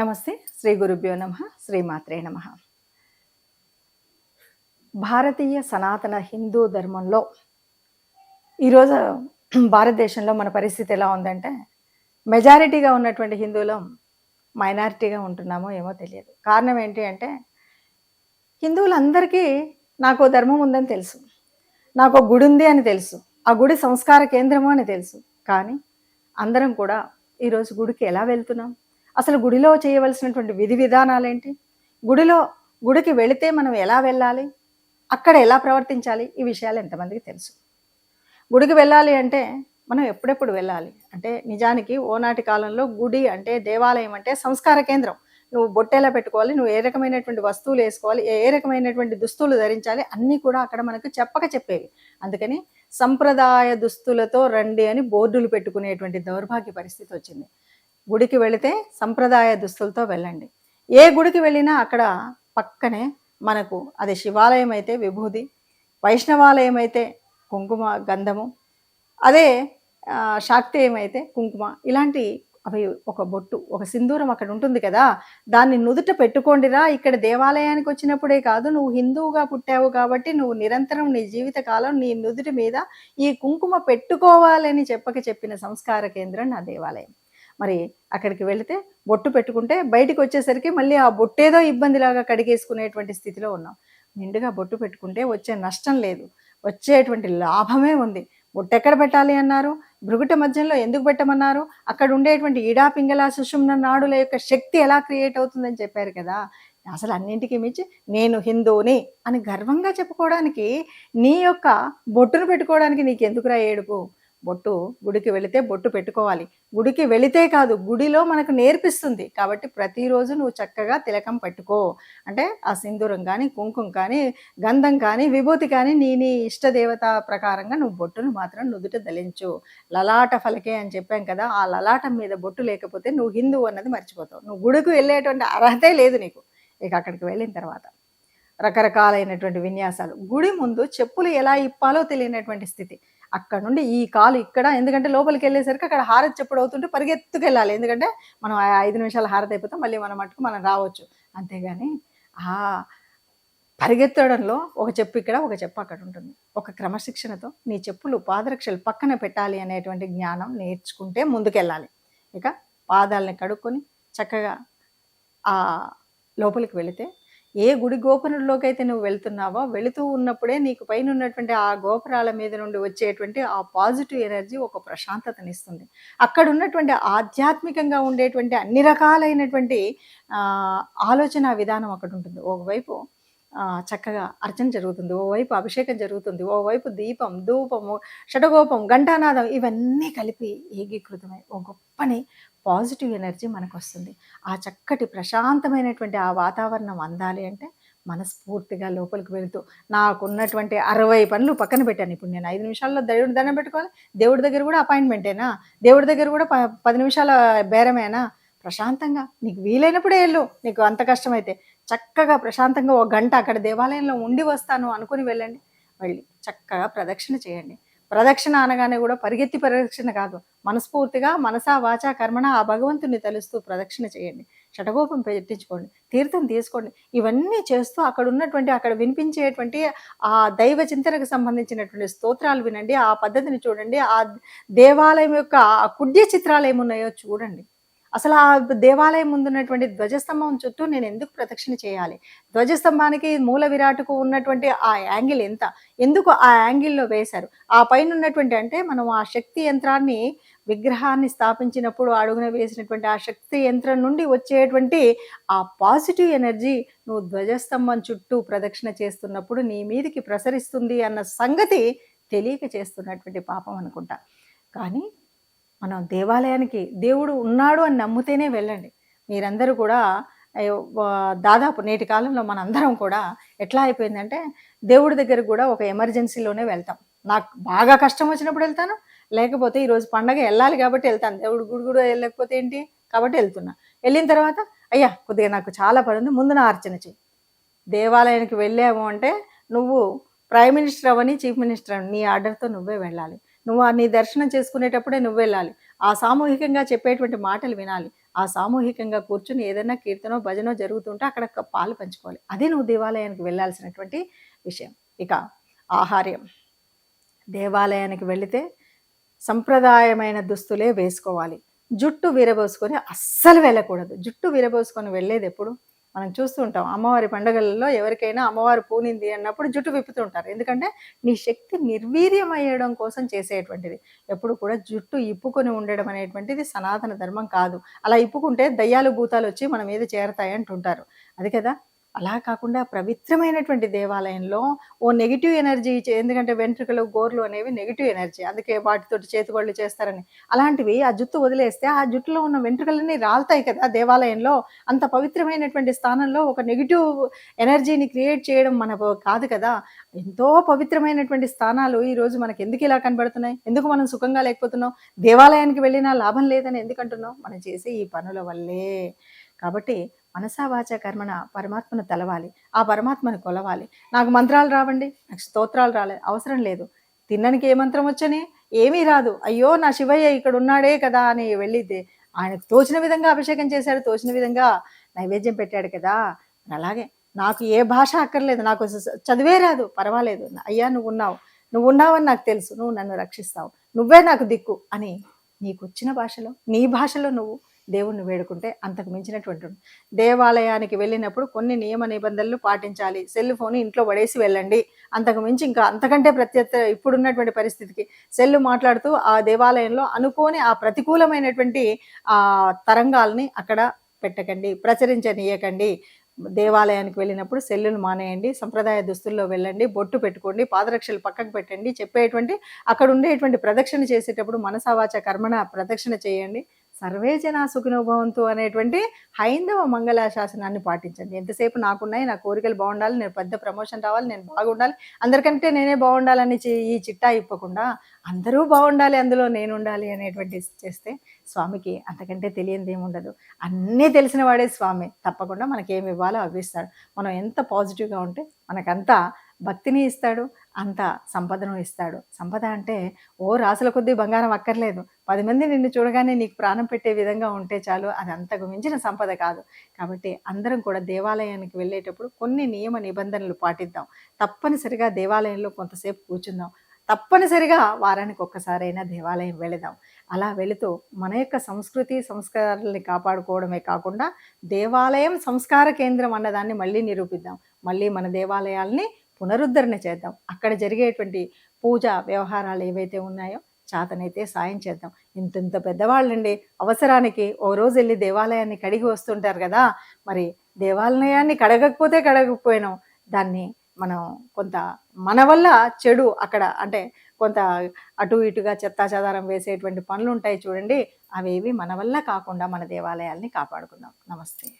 నమస్తే శ్రీ గురుభ్యో నమ శ్రీమాత్రే నమ. భారతీయ సనాతన హిందూ ధర్మంలో ఈరోజు భారతదేశంలో మన పరిస్థితి ఎలా ఉందంటే మెజారిటీగా ఉన్నటువంటి హిందువులం మైనారిటీగా ఉంటున్నామో ఏమో తెలియదు. కారణం ఏంటి అంటే హిందువులందరికీ నాకు ఓ ధర్మం ఉందని తెలుసు. నాకు గుడి ఉంది అని తెలుసు. ఆ గుడి సంస్కార కేంద్రము అని తెలుసు. కానీ అందరం కూడా ఈరోజు గుడికి ఎలా వెళ్తున్నాం? అసలు గుడిలో చేయవలసినటువంటి విధి విధానాలు ఏంటి గుడిలో గుడికి వెళితే మనం ఎలా వెళ్ళాలి? అక్కడ ఎలా ప్రవర్తించాలి? ఈ విషయాలు ఎంతమందికి తెలుసు. గుడికి వెళ్ళాలి అంటే మనం ఎప్పుడెప్పుడు వెళ్ళాలి? అంటే నిజానికి ఓనాటి కాలంలో గుడి అంటే దేవాలయం అంటే సంస్కార కేంద్రం. నువ్వు బొట్టెలా పెట్టుకోవాలి నువ్వు ఏ రకమైనటువంటి వస్తువులు వేసుకోవాలి ఏ ఏ రకమైనటువంటి దుస్తులు ధరించాలి అన్నీ కూడా అక్కడ మనకు చెప్పక చెప్పేవి. అందుకని సంప్రదాయ దుస్తులతో రండి అని బోర్డులు పెట్టుకునేటువంటి దౌర్భాగ్య పరిస్థితి వచ్చింది. గుడికి వెళితే సంప్రదాయ దుస్తులతో వెళ్ళండి. ఏ గుడికి వెళ్ళినా అక్కడ పక్కనే మనకు అది శివాలయం అయితే విభూది వైష్ణవాలయం అయితే కుంకుమ గంధము అదే శాక్తేయం అయితే కుంకుమ ఇలాంటి అవి ఒక బొట్టు ఒక సింధూరం అక్కడ ఉంటుంది కదా దాన్ని నుదుట పెట్టుకోండిరా ఇక్కడ దేవాలయానికి వచ్చినప్పుడే కాదు నువ్వు హిందువుగా పుట్టావు కాబట్టి నువ్వు నిరంతరం నీ జీవితకాలం నీ నుదుటి మీద ఈ కుంకుమ పెట్టుకోవాలని చెప్పక చెప్పిన సంస్కార కేంద్రం నా దేవాలయం. మరి అక్కడికి వెళితే బొట్టు పెట్టుకుంటే బయటికి వచ్చేసరికి మళ్ళీ ఆ బొట్టేదో ఇబ్బందిలాగా కడిగేసుకునేటువంటి స్థితిలో ఉన్నాం. నిండుగా బొట్టు పెట్టుకుంటే వచ్చే నష్టం లేదు. వచ్చేటువంటి లాభమే ఉంది. బొట్టు ఎక్కడ పెట్టాలి అన్నారు? భృగుట మధ్యంలో ఎందుకు పెట్టమన్నారు? అక్కడ ఉండేటువంటి ఈడా పింగళ సుషుమ్న నాడుల యొక్క శక్తి ఎలా క్రియేట్ అవుతుందని చెప్పారు కదా. అసలు అన్నింటికీ మించి నేను హిందువుని అని గర్వంగా చెప్పుకోవడానికి నీ యొక్క బొట్టును పెట్టుకోవడానికి నీకు ఎందుకురా ఏడుపు? బొట్టు గుడికి వెళితే బొట్టు పెట్టుకోవాలి. గుడికి వెళితే కాదు గుడిలో మనకు నేర్పిస్తుంది. కాబట్టి ప్రతిరోజు నువ్వు చక్కగా తిలకం పెట్టుకో. అంటే ఆ సింధూరం కానీ కుంకుమ కానీ గంధం కానీ విభూతి కానీ నీ నీ ఇష్టదేవత ప్రకారంగా నువ్వు బొట్టును మాత్రం నుదుట దలించు లలాట ఫలకే అని చెప్పాం కదా ఆ లలాటం మీద బొట్టు లేకపోతే నువ్వు హిందువు అన్నది మర్చిపోతావు. నువ్వు గుడికి వెళ్ళేటువంటి అర్హతే లేదు నీకు. ఇక అక్కడికి వెళ్ళిన తర్వాత రకరకాలైనటువంటి విన్యాసాలు. గుడి ముందు చెప్పులు ఎలా ఇప్పాలో తెలియనటువంటి స్థితి. అక్కడ నుండి ఈ కాలు ఇక్కడ ఎందుకంటే లోపలికి వెళ్ళేసరికి అక్కడ హారతి చెప్పుడు అవుతుంటే పరిగెత్తుకెళ్ళాలి. ఎందుకంటే మనం ఆ ఐదు నిమిషాలు హారతి అయిపోతాం మళ్ళీ మన మట్టుకు మనం రావచ్చు. అంతేగాని ఆ పరిగెత్తడంలో ఒక చెప్పు ఇక్కడ ఒక చెప్పు అక్కడ ఉంటుంది. ఒక క్రమశిక్షణతో నీ చెప్పులు పాదరక్షలు పక్కన పెట్టాలి అనేటువంటి జ్ఞానం నేర్చుకుంటే ముందుకెళ్ళాలి. ఇక పాదాలని కడుక్కొని చక్కగా ఆ లోపలికి వెళితే ఏ గుడి గోపురంలోకి అయితే నువ్వు వెళ్తున్నావో వెళుతూ ఉన్నప్పుడే నీకు పైన ఉన్నటువంటి ఆ గోపురాల మీద నుండి వచ్చేటువంటి ఆ పాజిటివ్ ఎనర్జీ ఒక ప్రశాంతతనిస్తుంది. అక్కడ ఉన్నటువంటి ఆధ్యాత్మికంగా ఉండేటువంటి అన్ని రకాలైనటువంటి ఆలోచన విధానం అక్కడ ఉంటుంది. ఒకవైపు చక్కగా అర్చన జరుగుతుంది. ఓవైపు అభిషేకం జరుగుతుంది. ఓవైపు దీపం ధూపము షటగోపం ఘంటానాదం ఇవన్నీ కలిపి ఏకీకృతమై ఒక గొప్పని పాజిటివ్ ఎనర్జీ మనకు వస్తుంది ఆ చక్కటి ప్రశాంతమైనటువంటి ఆ వాతావరణం అందాలి అంటే మనస్ఫూర్తిగా లోపలికి వెళుతూ నాకున్నటువంటి అరవై పనులు పక్కన పెట్టాను. ఇప్పుడు నేను ఐదు నిమిషాల్లో దేవుడి దండం పెట్టుకోవాలి. దేవుడి దగ్గర కూడా అపాయింట్మెంటేనా? దేవుడి దగ్గర కూడా ప పది నిమిషాల బేరమేనా? ప్రశాంతంగా. నీకు వీలైనప్పుడే వెళ్ళు. నీకు అంత కష్టమైతే చక్కగా ప్రశాంతంగా ఒక గంట అక్కడ దేవాలయంలో ఉండి వస్తాను అనుకుని వెళ్ళండి. వెళ్ళి చక్కగా ప్రదక్షిణ చేయండి. ప్రదక్షిణ అనగానే కూడా పరిగెత్తి ప్రదక్షిణ కాదు. మనస్ఫూర్తిగా మనసా వాచా కర్మణ ఆ భగవంతుని తలుస్తూ ప్రదక్షిణ చేయండి. షటగోపం పెట్టించుకోండి. తీర్థం తీసుకోండి. ఇవన్నీ చేస్తూ అక్కడ ఉన్నటువంటి అక్కడ వినిపించేటువంటి ఆ దైవ చింతనకు సంబంధించినటువంటి స్తోత్రాలు వినండి. ఆ పద్ధతిని చూడండి. ఆ దేవాలయం యొక్క ఆ కుడ్య చిత్రాలు ఏమున్నాయో చూడండి. అసలు ఆ దేవాలయం ముందున్నటువంటి ధ్వజస్తంభం చుట్టూ నేను ఎందుకు ప్రదక్షిణ చేయాలి? ధ్వజస్తంభానికి మూల విరాటుకు ఉన్నటువంటి ఆ యాంగిల్ ఎంత? ఎందుకు ఆ యాంగిల్లో వేశారు? ఆ పైన ఉన్నటువంటి అంటే మనం ఆ శక్తి యంత్రాన్ని విగ్రహాన్ని స్థాపించినప్పుడు అడుగున వేసినటువంటి ఆ శక్తి యంత్రం నుండి వచ్చేటువంటి ఆ పాజిటివ్ ఎనర్జీ నువ్వు ధ్వజస్తంభం చుట్టూ ప్రదక్షిణ చేస్తున్నప్పుడు నీ మీదికి ప్రసరిస్తుంది అన్న సంగతి తెలియక చేస్తున్నటువంటి పాపం అనుకుంటా. కానీ మనం దేవాలయానికి దేవుడు ఉన్నాడు అని నమ్మితేనే వెళ్ళండి. మీరందరూ కూడా దాదాపు నేటి కాలంలో మనందరం కూడా ఎట్లా అయిపోయిందంటే దేవుడి దగ్గర కూడా ఒక ఎమర్జెన్సీలోనే వెళ్తాం. నాకు బాగా కష్టం వచ్చినప్పుడు వెళ్తాను లేకపోతే ఈరోజు పండగ వెళ్ళాలి కాబట్టి వెళ్తాను. దేవుడు గుడి కూడా వెళ్ళకపోతే ఏంటి? కాబట్టి వెళ్తున్నా. వెళ్ళిన తర్వాత అయ్యా కొద్దిగా నాకు చాలా పని ఉంది ముందు నా అర్చన చెయ్యి. దేవాలయానికి వెళ్ళాము అంటే నువ్వు ప్రైమ్ మినిస్టర్ అవని చీఫ్ మినిస్టర్ అవని నీ ఆర్డర్తో నువ్వే వెళ్ళాలి. నువ్వు నీ దర్శనం చేసుకునేటప్పుడే నువ్వు వెళ్ళాలి. ఆ సామూహికంగా చెప్పేటువంటి మాటలు వినాలి. ఆ సామూహికంగా కూర్చుని ఏదైనా కీర్తనో భజనో జరుగుతుంటే అక్కడ పాలు పంచుకోవాలి. అదే నువ్వు దేవాలయానికి వెళ్ళాల్సినటువంటి విషయం. ఇక ఆహార్యం. దేవాలయానికి వెళితే సంప్రదాయమైన దుస్తులే వేసుకోవాలి. జుట్టు విరబోసుకొని అస్సలు వెళ్ళకూడదు. జుట్టు విరబోసుకొని వెళ్ళేది ఎప్పుడు? మనం చూస్తూ ఉంటాం. అమ్మవారి పండుగలలో ఎవరికైనా అమ్మవారు పూనింది అన్నప్పుడు జుట్టు విప్పుతుంటారు. ఎందుకంటే నీ శక్తి నిర్వీర్యం అయ్యడం కోసం చేసేటువంటిది. ఎప్పుడు కూడా జుట్టు ఇప్పుకొని ఉండడం అనేటువంటిది సనాతన ధర్మం కాదు. అలా ఇప్పుకుంటే దయ్యాలు భూతాలు వచ్చి మన మీద చేరతాయి అంటుంటారు. అది కదా? అలా కాకుండా పవిత్రమైనటువంటి దేవాలయంలో ఓ నెగిటివ్ ఎనర్జీ ఎందుకంటే వెంట్రుకలు గోర్లు అనేవి నెగిటివ్ ఎనర్జీ. అందుకే వాటితోటి చేతుబడులు చేస్తారని. అలాంటివి ఆ జుట్టు వదిలేస్తే ఆ జుట్టులో ఉన్న వెంట్రుకలన్నీ రాలుతాయి కదా దేవాలయంలో. అంత పవిత్రమైనటువంటి స్థానంలో ఒక నెగిటివ్ ఎనర్జీని క్రియేట్ చేయడం మన కాదు కదా. ఎంతో పవిత్రమైనటువంటి స్థానాలు ఈరోజు మనకి ఎందుకు ఇలా కనబడుతున్నాయి? ఎందుకు మనం సుఖంగా లేకపోతున్నాం? దేవాలయానికి వెళ్ళినా లాభం లేదని ఎందుకంటున్నాం? మనం చేసే ఈ పనుల వల్లే. కాబట్టి మనసావాచ కర్మణ పరమాత్మను తెలవాలి. ఆ పరమాత్మను కొలవాలి. నాకు మంత్రాలు రావండి. నాకు స్తోత్రాలు రాలే. అవసరం లేదు. తిన్ననికి ఏ మంత్రం వచ్చని? ఏమీ రాదు. అయ్యో నా శివయ్య ఇక్కడ ఉన్నాడే కదా అని వెళ్ళిద్దే ఆయనకు తోచిన విధంగా అభిషేకం చేశాడు. తోచిన విధంగా నైవేద్యం పెట్టాడు కదా. అలాగే నాకు ఏ భాష అక్కర్లేదు. నాకు చదివే రాదు. పర్వాలేదు. అయ్యా నువ్వు ఉన్నావు. నువ్వు ఉన్నావని నాకు తెలుసు. నువ్వు నన్ను రక్షిస్తావు. నువ్వే నాకు దిక్కు అని నీకు వచ్చిన భాషలో నీ భాషలో నువ్వు దేవుణ్ణి వేడుకుంటే అంతకు మించినటువంటి దేవాలయానికి వెళ్ళినప్పుడు కొన్ని నియమ నిబంధనలు పాటించాలి. సెల్ ఫోన్ ఇంట్లో పడేసి వెళ్ళండి. అంతకు మించి ఇంకా అంతకంటే ప్రత్యేక ఇప్పుడున్నటువంటి పరిస్థితికి సెల్ మాట్లాడుతూ ఆ దేవాలయంలో అనుకోని ఆ ప్రతికూలమైనటువంటి ఆ తరంగాల్ని అక్కడ పెట్టకండి. ప్రచురించనీయకండి. దేవాలయానికి వెళ్ళినప్పుడు సెల్లులు మానేయండి. సంప్రదాయ దుస్తుల్లో వెళ్ళండి. బొట్టు పెట్టుకోండి. పాదరక్షలు పక్కకు పెట్టండి. చెప్పేటువంటి అక్కడ ఉండేటువంటి ప్రదక్షిణ చేసేటప్పుడు మనసావాచ కర్మణ ప్రదక్షిణ చేయండి. సర్వే జన సుఖినోభవంతు అనేటువంటి హైందవ మంగళ శాసనాన్ని పాటించండి. ఎంతసేపు నాకున్నాయి నా కోరికలు బాగుండాలి నేను పెద్ద ప్రమోషన్ రావాలి నేను బాగుండాలి అందరికంటే నేనే బాగుండాలని ఈ చిట్టా ఇప్పకుండా అందరూ బాగుండాలి అందులో నేను ఉండాలి అనేటువంటి చేస్తే స్వామికి అంతకంటే తెలియంది ఏముండదు. అన్నీ తెలిసిన వాడే స్వామి. తప్పకుండా మనకి ఏమి ఇవ్వాలో అవ్విస్తాడు మనం ఎంత పాజిటివ్గా ఉంటే మనకంతా భక్తిని ఇస్తాడు అంత సంపదను ఇస్తాడు. సంపద అంటే ఓ రాసుల కొద్దీ బంగారం అక్కర్లేదు. పది మంది నిన్ను చూడగానే నీకు ప్రాణం పెట్టే విధంగా ఉంటే చాలు అది అంతకు మించిన సంపద కాదు. కాబట్టి అందరం కూడా దేవాలయానికి వెళ్ళేటప్పుడు కొన్ని నియమ నిబంధనలు పాటిద్దాం. తప్పనిసరిగా దేవాలయంలో కొంతసేపు కూర్చుందాం. తప్పనిసరిగా వారానికి ఒక్కసారైనా దేవాలయం వెళదాం. అలా వెళుతూ మన యొక్క సంస్కృతి సంస్కారాలని కాపాడుకోవడమే కాకుండా దేవాలయం సంస్కార కేంద్రం అన్నదాన్ని మళ్ళీ నిరూపిద్దాం. మళ్ళీ మన దేవాలయాల్ని పునరుద్ధరణ చేద్దాం. అక్కడ జరిగేటువంటి పూజ వ్యవహారాలు ఏవైతే ఉన్నాయో చాతనైతే సాయం చేద్దాం. ఇంత ఇంత పెద్దవాళ్ళండి. అవసరానికి ఓ రోజు వెళ్ళి దేవాలయాన్ని కడిగి వస్తుంటారు కదా. మరి దేవాలయాన్ని కడగకపోతే కడగకపోయినాం. దాన్ని మనం కొంత మన వల్ల చెడు అక్కడ అంటే కొంత అటు ఇటుగా చెత్తా చెదారం వేసేటువంటి పనులు ఉంటాయి చూడండి. అవేవి మన వల్ల కాకుండా మన దేవాలయాల్ని కాపాడుకుందాం. నమస్తే.